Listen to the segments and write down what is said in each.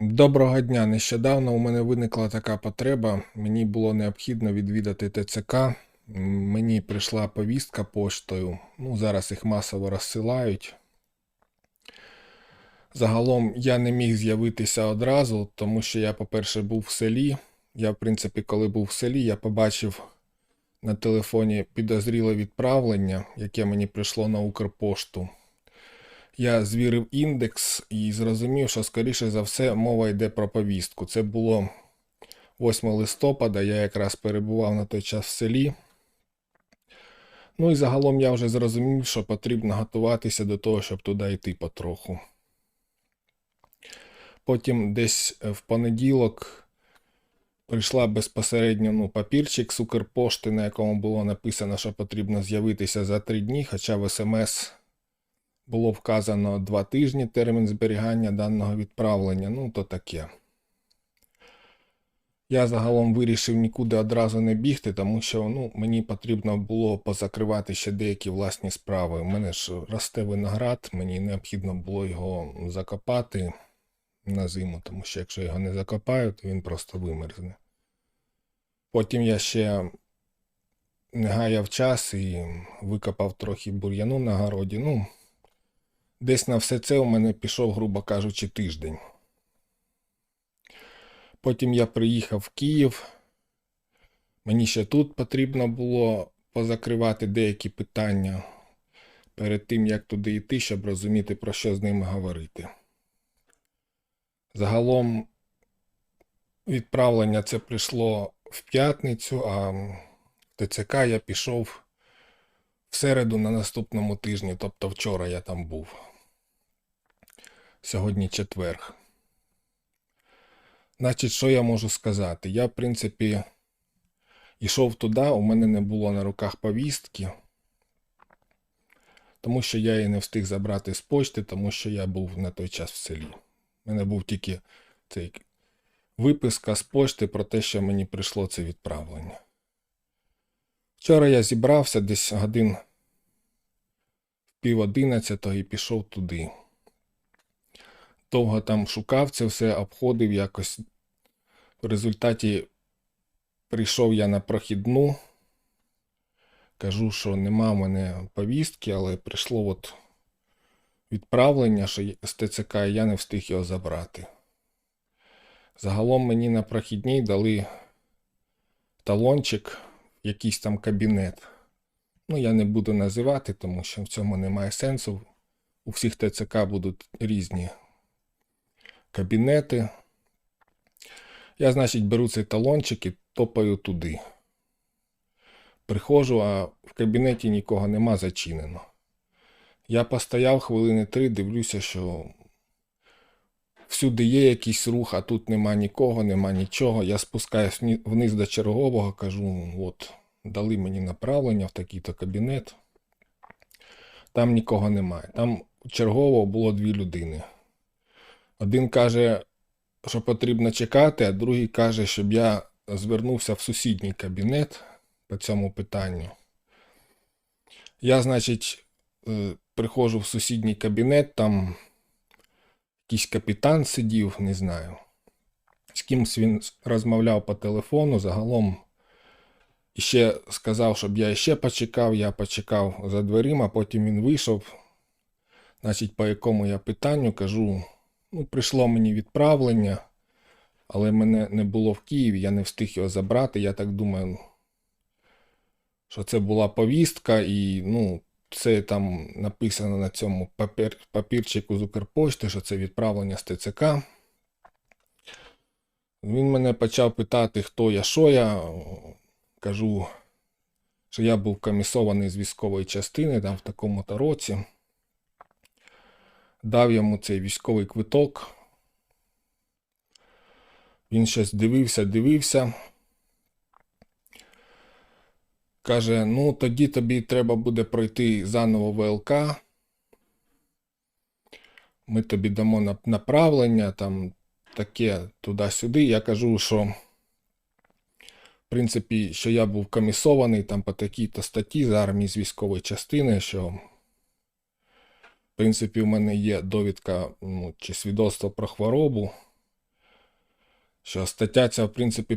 Доброго дня. Нещодавно у мене виникла така потреба. Мені було необхідно відвідати ТЦК. Мені прийшла повістка поштою. Ну, зараз їх масово розсилають. Загалом я не міг з'явитися одразу, тому що я, по-перше, був в селі. Я, в принципі, коли був в селі, я побачив на телефоні підозріле відправлення, яке мені прийшло на Укрпошту. Я звірив індекс і зрозумів, що, скоріше за все, мова йде про повістку. Це було 8 листопада, я якраз перебував на той час в селі. Ну і загалом я вже зрозумів, що потрібно готуватися до того, щоб туди йти потроху. Потім десь е, в понеділок прийшла безпосередньо ну, папірчик з Укрпошти, на якому було написано, що потрібно з'явитися за три дні, хоча в смс було вказано два тижні термін зберігання даного відправлення. Ну, то таке. Я загалом вирішив нікуди одразу не бігти, тому що ну, мені потрібно було позакривати ще деякі власні справи. У мене ж росте виноград, мені необхідно було його закопати на зиму, тому що якщо його не закопаю, то він просто вимерзне. Потім я ще не гаяв час і викопав трохи бур'яну на городі. Ну, десь на все це у мене пішов, грубо кажучи, тиждень. Потім я приїхав в Київ. Мені ще тут потрібно було позакривати деякі питання перед тим, як туди йти, щоб розуміти, про що з ними говорити. Загалом відправлення це прийшло в п'ятницю, а в ТЦК я пішов в середу на наступному тижні, тобто вчора я там був. Сьогодні четверг. Значить, що я можу сказати? Я, в принципі, йшов туди, у мене не було на руках повістки, тому що я її не встиг забрати з почти, тому що я був на той час в селі. У мене був тільки цей виписка з почти про те, що мені прийшло це відправлення. Вчора я зібрався десь годин в пів одинадцятого і пішов туди. Довго там шукав це все, обходив якось. В результаті прийшов я на прохідну. Кажу, що нема в мене повістки, але прийшло от відправлення що з ТЦК, і я не встиг його забрати. Загалом мені на прохідній дали талончик, якийсь там кабінет. Ну, я не буду називати, тому що в цьому немає сенсу. У всіх ТЦК будуть різні кабінети. Я, значить, беру цей талончик і топаю туди. Приходжу, а в кабінеті нікого нема зачинено. Я постояв хвилини три, дивлюся, що всюди є якийсь рух, а тут нема нікого, нема нічого. Я спускаюсь вниз до чергового, кажу, от, дали мені направлення в такий-то кабінет. Там нікого немає. Там чергового було дві людини. Один каже, що потрібно чекати, а другий каже, щоб я звернувся в сусідній кабінет по цьому питанню. Я, значить, е, приходжу в сусідній кабінет, там якийсь капітан сидів, не знаю. З кимсь він розмовляв по телефону, загалом ще сказав, щоб я ще почекав, я почекав за дверима, потім він вийшов. Значить, по якому я питанню кажу, ну, прийшло мені відправлення, але мене не було в Києві, я не встиг його забрати. Я так думаю, що це була повістка, і ну, це там написано на цьому папір, папірчику з Укрпошти, що це відправлення з ТЦК. Він мене почав питати, хто я, що я. Кажу, що я був комісований з військової частини там в такому-то році. Дав йому цей військовий квиток. Він щось дивився, дивився. Каже: ну, тоді тобі треба буде пройти заново ВЛК. Ми тобі дамо направлення, там таке туди-сюди. Я кажу, що в принципі, що я був комісований там по такій-то статті з армії з військової частини, що принципі, у мене є довідка ну, чи свідоцтво про хворобу. що стаття ця, в принципі,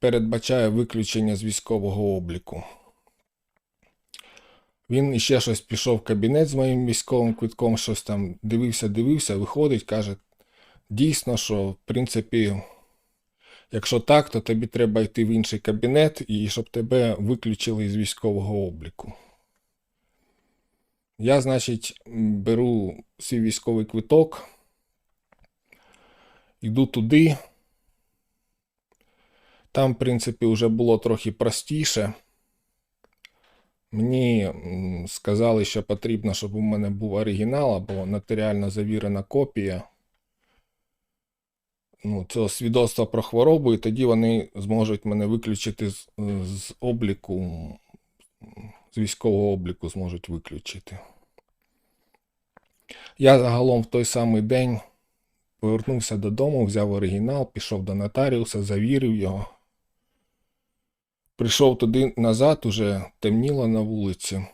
передбачає виключення з військового обліку. Він іще щось пішов в кабінет з моїм військовим квитком, щось там дивився, дивився, виходить, каже: дійсно, що в принципі, якщо так, то тобі треба йти в інший кабінет і щоб тебе виключили з військового обліку. Я, значить, беру свій військовий квиток, йду туди. Там, в принципі, вже було трохи простіше. Мені сказали, що потрібно, щоб у мене був оригінал або нотаріально завірена копія ну, цього свідоцтва про хворобу, і тоді вони зможуть мене виключити з, з обліку, з військового обліку зможуть виключити. Я загалом в той самий день повернувся додому, взяв оригінал, пішов до нотаріуса, завірив його. Прийшов туди назад, уже темніло на вулиці.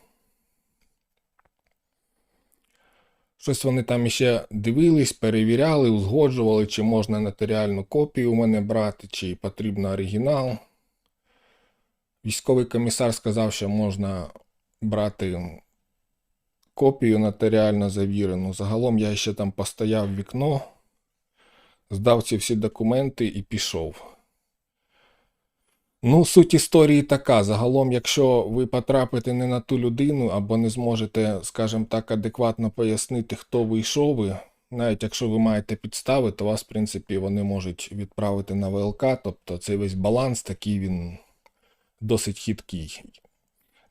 Щось вони там іще дивились, перевіряли, узгоджували, чи можна нотаріальну копію у мене брати, чи потрібно оригінал. Військовий комісар сказав, що можна брати копію нотаріально завірену. Загалом я ще там постояв вікно, здав ці всі документи і пішов. Ну, суть історії така. Загалом, якщо ви потрапите не на ту людину або не зможете, скажімо так, адекватно пояснити, хто ви і що ви, навіть якщо ви маєте підстави, то вас, в принципі, вони можуть відправити на ВЛК. Тобто цей весь баланс такий він досить хиткий.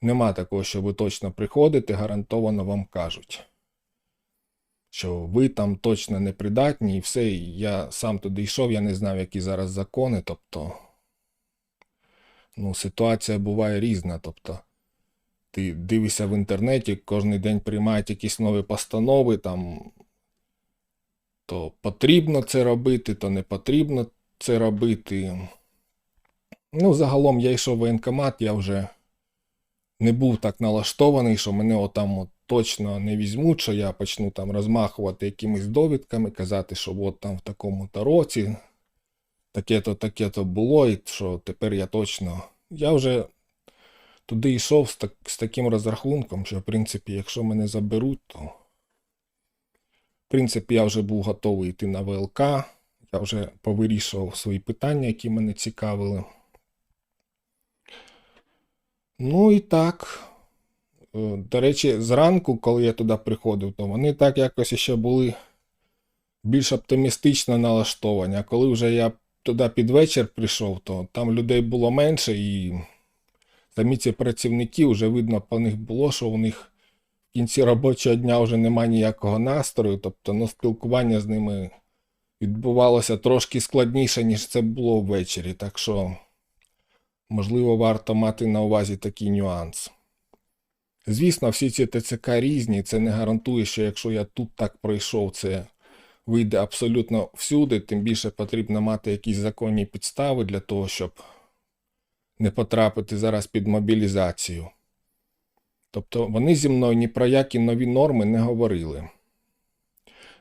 Нема такого, що ви точно приходите, гарантовано вам кажуть, що ви там точно непридатні і все. Я сам туди йшов, я не знав, які зараз закони. Тобто, ну, ситуація буває різна. Тобто, ти дивишся в інтернеті, кожен день приймають якісь нові постанови, там, то потрібно це робити, то не потрібно це робити. Ну, загалом я йшов в воєнкомат, я вже не був так налаштований, що мене отам от точно не візьмуть, що я почну там розмахувати якимись довідками, казати, що от там в такому-то році таке-то, таке-то було, і що тепер я точно. Я вже туди йшов з, так, з таким розрахунком, що, в принципі, якщо мене заберуть, то в принципі я вже був готовий йти на ВЛК, я вже повирішував свої питання, які мене цікавили. Ну і так. Е, До речі, зранку, коли я туди приходив, то вони так якось ще були більш оптимістично налаштовані. А коли вже я туди під вечір прийшов, то там людей було менше, і самі ці працівники вже видно по них було, що у них в кінці робочого дня вже немає ніякого настрою. Тобто ну, спілкування з ними відбувалося трошки складніше, ніж це було ввечері. Так що. Можливо, варто мати на увазі такий нюанс. Звісно, всі ці ТЦК різні, це не гарантує, що якщо я тут так пройшов, це вийде абсолютно всюди, тим більше потрібно мати якісь законні підстави для того, щоб не потрапити зараз під мобілізацію. Тобто вони зі мною ні про які нові норми не говорили.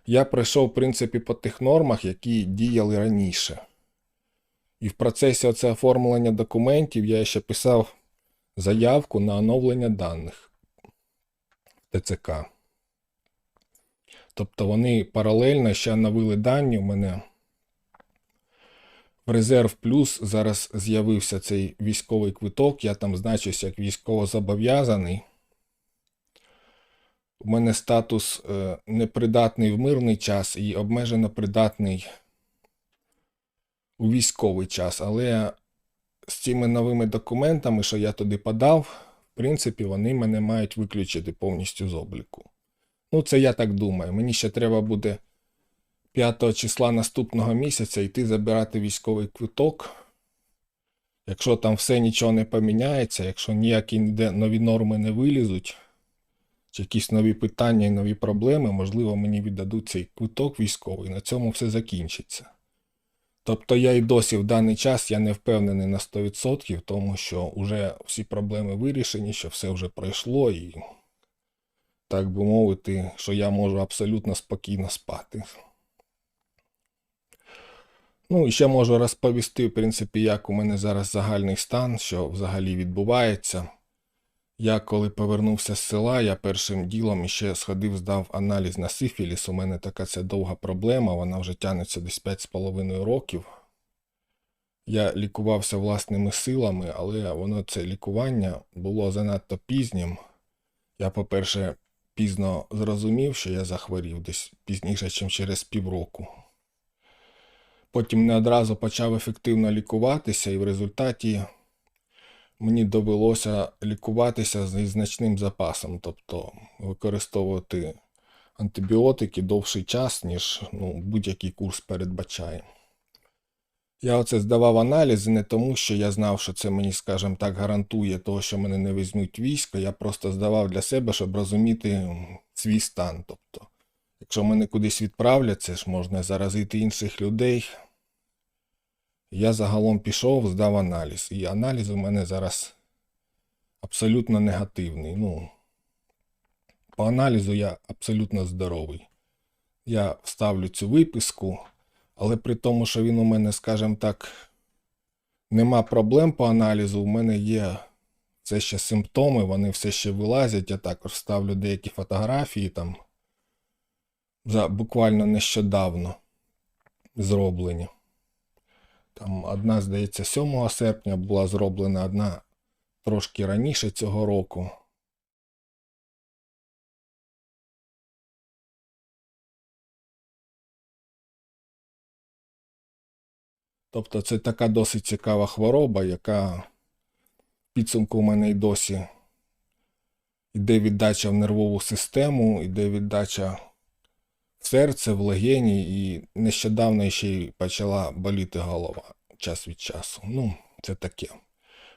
Я пройшов, в принципі, по тих нормах, які діяли раніше. І в процесі оце оформлення документів я ще писав заявку на оновлення даних ТЦК. Тобто вони паралельно ще оновили дані. У мене в резерв плюс зараз з'явився цей військовий квиток. Я там значусь як військовозобов'язаний. У мене статус е, непридатний в мирний час і обмежено придатний у військовий час, але з цими новими документами, що я туди подав, в принципі, вони мене мають виключити повністю з обліку. Ну, це я так думаю. Мені ще треба буде 5 числа наступного місяця йти забирати військовий квиток. Якщо там все нічого не поміняється, якщо ніякі нові норми не вилізуть, чи якісь нові питання і нові проблеми, можливо, мені віддадуть цей квиток військовий. На цьому все закінчиться. Тобто я і досі в даний час я не впевнений на 100%, тому що вже всі проблеми вирішені, що все вже пройшло, і, так би мовити, що я можу абсолютно спокійно спати. Ну, і ще можу розповісти, в принципі, як у мене зараз загальний стан, що взагалі відбувається. Я коли повернувся з села, я першим ділом ще сходив, здав аналіз на сифіліс. У мене така це довга проблема, вона вже тягнеться десь 5,5 років. Я лікувався власними силами, але воно це лікування було занадто пізнім. Я, по-перше, пізно зрозумів, що я захворів десь пізніше, ніж через півроку. Потім не одразу почав ефективно лікуватися, і в результаті мені довелося лікуватися зі значним запасом, тобто використовувати антибіотики довший час, ніж ну, будь-який курс передбачає. Я оце здавав аналізи не тому, що я знав, що це мені, скажімо так, гарантує того, що мене не візьмуть військо. Я просто здавав для себе, щоб розуміти свій стан. Тобто, якщо мене кудись відправлять, це ж можна заразити інших людей. Я загалом пішов, здав аналіз. І аналіз у мене зараз абсолютно негативний. Ну, по аналізу я абсолютно здоровий. Я вставлю цю виписку, але при тому, що він у мене, скажімо так, нема проблем по аналізу, у мене є це ще симптоми, вони все ще вилазять. Я також вставлю деякі фотографії там за буквально нещодавно зроблені. Там одна, здається, 7 серпня була зроблена, одна трошки раніше цього року. Тобто це така досить цікава хвороба, яка в підсумку у мене й досі йде віддача в нервову систему, йде віддача в серце, в легені, і нещодавно ще й почала боліти голова час від часу. Ну, це таке.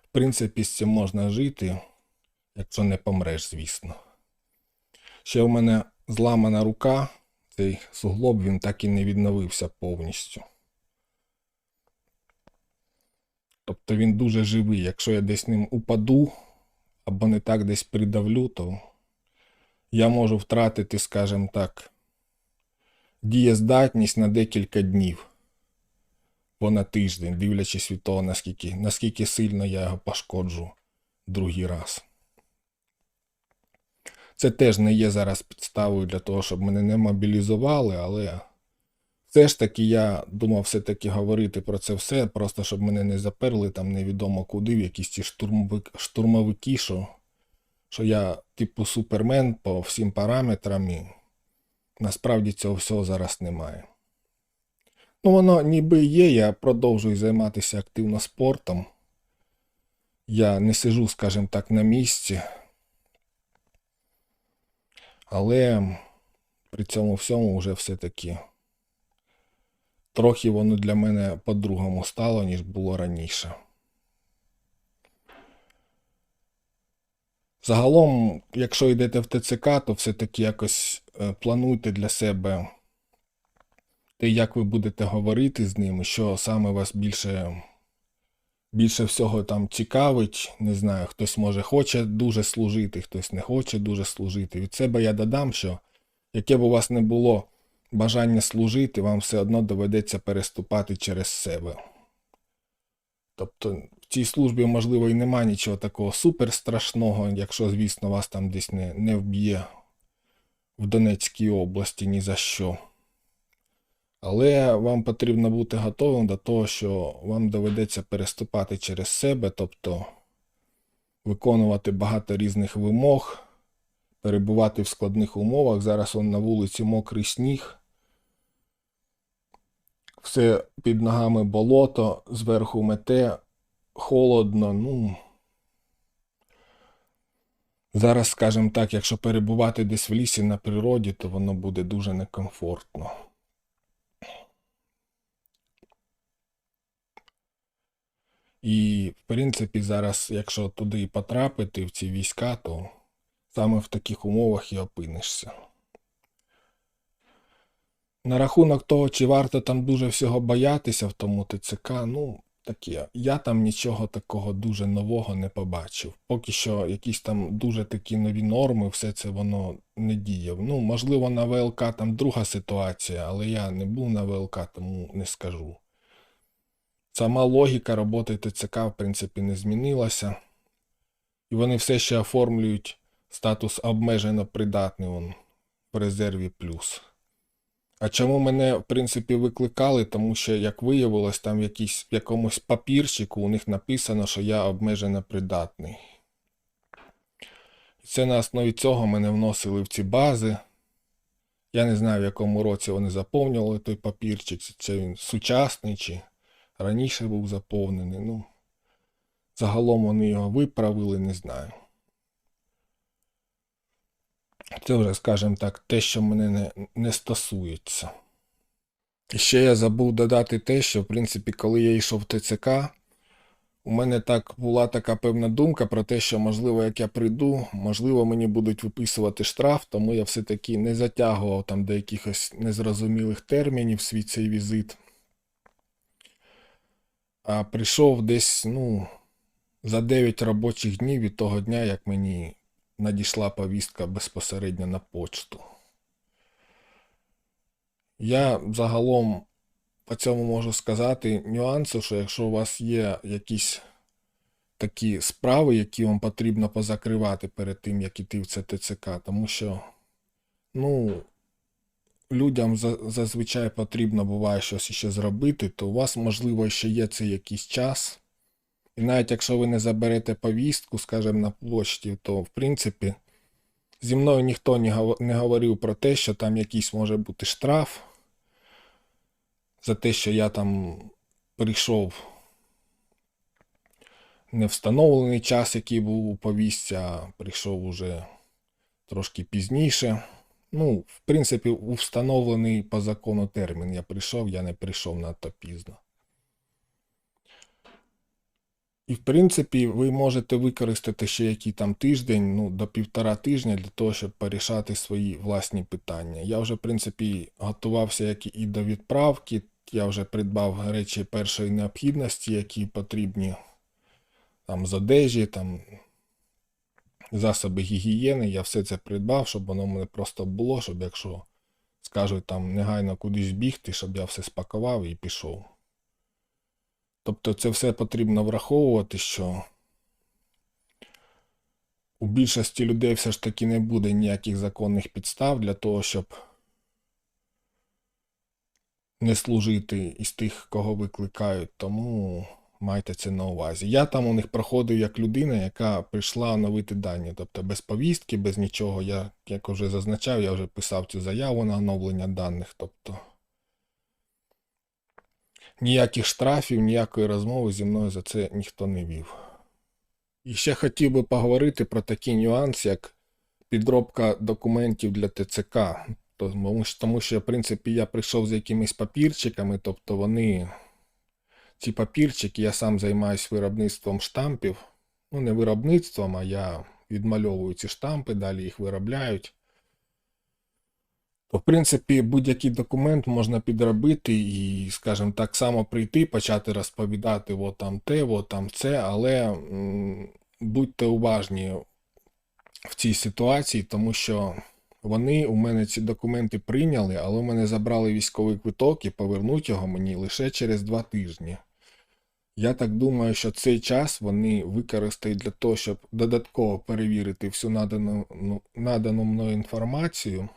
В принципі, з цим можна жити, якщо не помреш, звісно. Ще в мене зламана рука, цей суглоб він так і не відновився повністю. Тобто він дуже живий. Якщо я десь ним упаду або не так десь придавлю, то я можу втратити, скажімо так, дієздатність на декілька днів понад тиждень, дивлячись від того, наскільки, наскільки сильно я його пошкоджу другий раз. Це теж не є зараз підставою для того, щоб мене не мобілізували, але все ж таки я думав все-таки говорити про це все, просто щоб мене не заперли там невідомо куди, в якісь ці штурмовик, штурмовики, що, що я, типу, супермен по всім параметрам. Насправді цього всього зараз немає. Ну, воно ніби є, я продовжую займатися активно спортом. Я не сижу, скажімо так, на місці. Але при цьому всьому вже все-таки трохи воно для мене по-другому стало, ніж було раніше. Загалом, якщо йдете в ТЦК, то все-таки якось е, плануйте для себе те, як ви будете говорити з ними, що саме вас більше більше всього там цікавить. Не знаю, хтось може хоче дуже служити, хтось не хоче дуже служити. Від себе я додам, що яке б у вас не було бажання служити, вам все одно доведеться переступати через себе. Тобто цій службі, можливо, і немає нічого такого суперстрашного, якщо, звісно, вас там десь не, не вб'є в Донецькій області ні за що. Але вам потрібно бути готовим до того, що вам доведеться переступати через себе, тобто виконувати багато різних вимог, перебувати в складних умовах. Зараз он на вулиці мокрий сніг. Все під ногами болото, зверху мете, холодно. ну... Зараз, скажімо так, якщо перебувати десь в лісі на природі, то воно буде дуже некомфортно. І, в принципі, зараз, якщо туди потрапити, в ці війська, то саме в таких умовах і опинишся. На рахунок того, чи варто там дуже всього боятися в тому ТЦК, ну, таке, я там нічого такого дуже нового не побачив. Поки що якісь там дуже такі нові норми, все це воно не діє. Ну, можливо, на ВЛК там друга ситуація, але я не був на ВЛК, тому не скажу. сама логіка роботи ТЦК, в принципі, не змінилася. І вони все ще оформлюють статус обмежено придатний он, в резерві плюс. А чому мене, в принципі, викликали? Тому що, як виявилось, там в, якійсь, в якомусь папірчику у них написано, що я обмежено придатний. Це на основі цього мене вносили в ці бази. Я не знаю, в якому році вони заповнювали той папірчик, чи це він сучасний, чи раніше був заповнений. Ну, загалом вони його виправили, не знаю. Це вже, скажімо так, те, що мене не, не стосується. Ще я забув додати те, що, в принципі, коли я йшов в ТЦК, у мене так була така певна думка про те, що, можливо, як я прийду, можливо, мені будуть виписувати штраф, тому я все-таки не затягував там до якихось незрозумілих термінів свій цей візит. А прийшов десь, ну, за 9 робочих днів від того дня, як мені надійшла повістка безпосередньо на почту. Я загалом по цьому можу сказати нюанси, що якщо у вас є якісь такі справи, які вам потрібно позакривати перед тим, як іти в це ТЦК, тому що, ну, людям зазвичай потрібно буває щось ще зробити, то у вас, можливо, ще є цей якийсь час. І навіть якщо ви не заберете повістку, скажімо, на почті, то в принципі зі мною ніхто не говорив про те, що там якийсь може бути штраф за те, що я там прийшов не встановлений час, який був у повістці, а прийшов уже трошки пізніше. Ну, в принципі, у встановлений по закону термін я прийшов, я не прийшов надто пізно. І, в принципі, ви можете використати ще який там тиждень, ну, до півтора тижня для того, щоб порішати свої власні питання. Я вже, в принципі, готувався як і до відправки. Я вже придбав речі першої необхідності, які потрібні там з одежі, там засоби гігієни. Я все це придбав, щоб воно мене просто було, щоб якщо скажуть там негайно кудись бігти, щоб я все спакував і пішов. Тобто це все потрібно враховувати, що у більшості людей все ж таки не буде ніяких законних підстав для того, щоб не служити із тих, кого викликають, тому майте це на увазі. Я там у них проходив як людина, яка прийшла оновити дані, тобто без повістки, без нічого. Я, як вже зазначав, я вже писав цю заяву на оновлення даних. тобто Ніяких штрафів, ніякої розмови зі мною за це ніхто не вів. І ще хотів би поговорити про такий нюанс, як підробка документів для ТЦК. Тому що, в принципі, я прийшов з якимись папірчиками, тобто вони, ці папірчики, я сам займаюся виробництвом штампів. Ну, не виробництвом, а я відмальовую ці штампи, далі їх виробляють. То, в принципі, будь-який документ можна підробити і, скажімо так, само прийти, почати розповідати, от там те, от там це, але будьте уважні в цій ситуації, тому що вони у мене ці документи прийняли, але у мене забрали військовий квиток і повернуть його мені лише через два тижні. Я так думаю, що цей час вони використають для того, щоб додатково перевірити всю надану, ну, надану мною інформацію.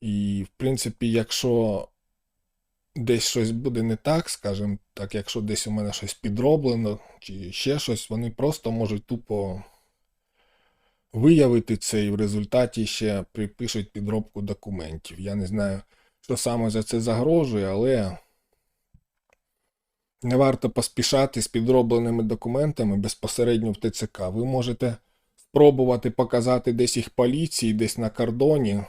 І, в принципі, якщо десь щось буде не так, скажімо так, якщо десь у мене щось підроблено, чи ще щось, вони просто можуть тупо виявити це і в результаті ще припишуть підробку документів. Я не знаю, що саме за це загрожує, але не варто поспішати з підробленими документами безпосередньо в ТЦК. Ви можете спробувати показати десь їх поліції, десь на кордоні.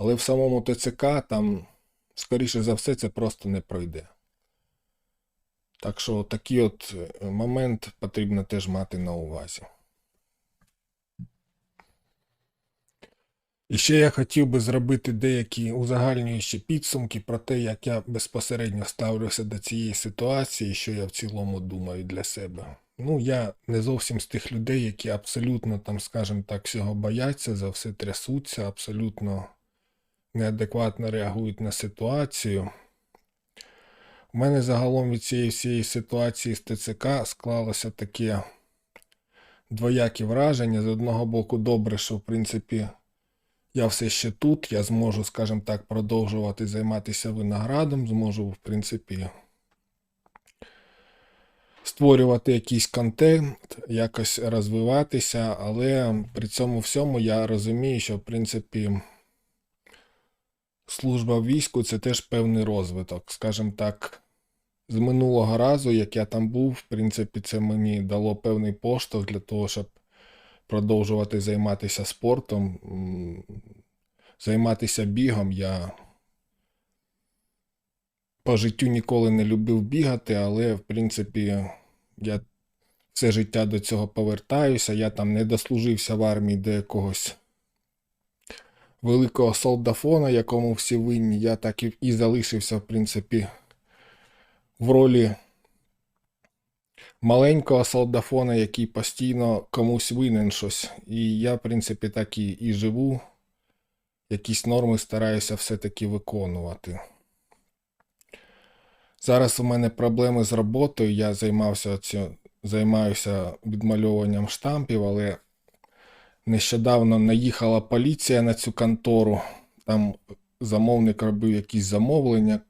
Але в самому ТЦК там, скоріше за все, це просто не пройде. Так що такий от е, момент потрібно теж мати на увазі. І ще я хотів би зробити деякі узагальнюючі підсумки про те, як я безпосередньо ставлюся до цієї ситуації, що я в цілому думаю для себе. Ну, я не зовсім з тих людей, які абсолютно, там, скажімо так, всього бояться, за все трясуться, абсолютно неадекватно реагують на ситуацію. У мене загалом від цієї всієї ситуації з ТЦК склалося таке двоякі враження. З одного боку, добре, що в принципі я все ще тут, я зможу, скажімо так, продовжувати займатися виноградом, зможу, в принципі, створювати якийсь контент, якось розвиватися, але при цьому всьому я розумію, що в принципі служба в війську це теж певний розвиток. Скажімо так, з минулого разу, як я там був, в принципі, це мені дало певний поштовх для того, щоб продовжувати займатися спортом, займатися бігом. Я по життю ніколи не любив бігати, але в принципі я все життя до цього повертаюся. Я там не дослужився в армії до великого солдафона, якому всі винні. Я так і, залишився, в принципі, в ролі маленького солдафона, який постійно комусь винен щось. І я, в принципі, так і, і живу. Якісь норми стараюся все-таки виконувати. Зараз у мене проблеми з роботою. Я займався оці, займаюся відмальовуванням штампів, але нещодавно наїхала поліція на цю контору. Там замовник робив якісь замовлення,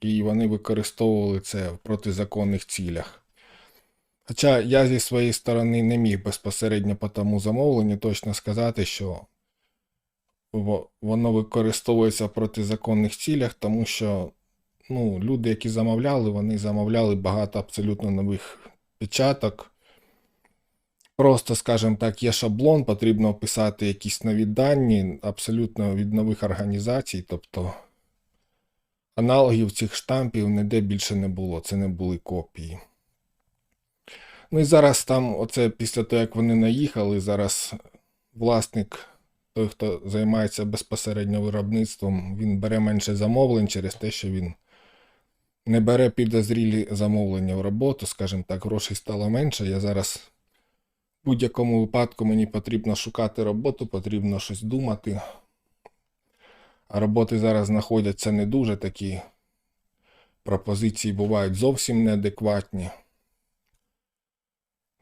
і вони використовували це в протизаконних цілях. Хоча я зі своєї сторони не міг безпосередньо по тому замовленню точно сказати, що воно використовується в протизаконних цілях, тому що ну, люди, які замовляли, вони замовляли багато абсолютно нових печаток. Просто, скажімо так, є шаблон, потрібно описати якісь нові дані абсолютно від нових організацій, тобто аналогів цих штампів ніде більше не було, це не були копії. Ну і зараз там, оце після того, як вони наїхали, зараз власник, той, хто займається безпосередньо виробництвом, він бере менше замовлень через те, що він не бере підозрілі замовлення в роботу, скажімо так, грошей стало менше. Я зараз будь-якому випадку мені потрібно шукати роботу, потрібно щось думати. А роботи зараз знаходяться не дуже такі. Пропозиції бувають зовсім неадекватні.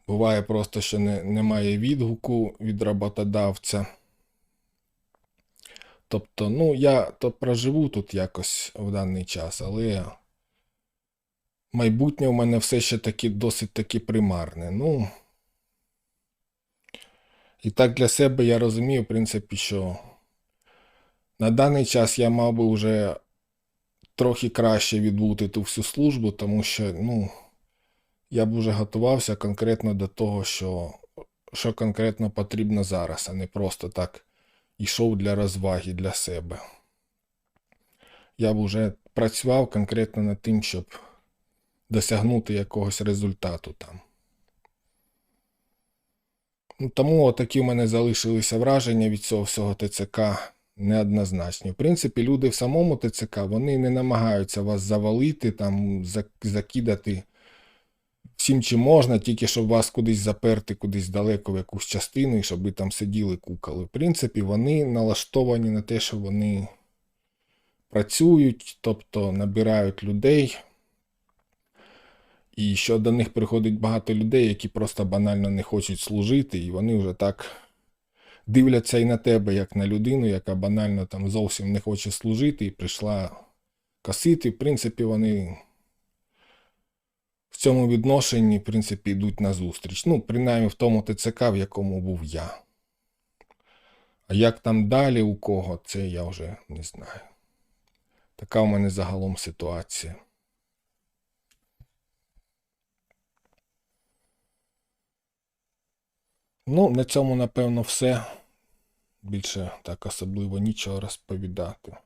Буває просто, що не, немає відгуку від роботодавця. Тобто, ну, я то проживу тут якось в даний час, але майбутнє у мене все ще таки досить таки примарне. Ну, і так для себе я розумію, в принципі, що на даний час я мав би вже трохи краще відбути ту всю службу, тому що, ну, я б уже готувався конкретно до того, що, що конкретно потрібно зараз, а не просто так йшов для розваги для себе. Я б уже працював конкретно над тим, щоб досягнути якогось результату там. Ну, тому отакі в мене залишилися враження від цього всього ТЦК неоднозначні. В принципі, люди в самому ТЦК вони не намагаються вас завалити, там, закидати всім, чим можна, тільки щоб вас кудись заперти, кудись далеко в якусь частину, і щоб ви там сиділи, кукали. В принципі, вони налаштовані на те, що вони працюють, тобто набирають людей. І що до них приходить багато людей, які просто банально не хочуть служити, і вони вже так дивляться і на тебе, як на людину, яка банально там зовсім не хоче служити і прийшла косити. В принципі, вони в цьому відношенні, в принципі, йдуть на зустріч. Ну, принаймні в тому ТЦК, в якому був я. А як там далі у кого, це я вже не знаю. Така у мене загалом ситуація. Ну, на цьому, напевно, все. Більше так особливо нічого розповідати.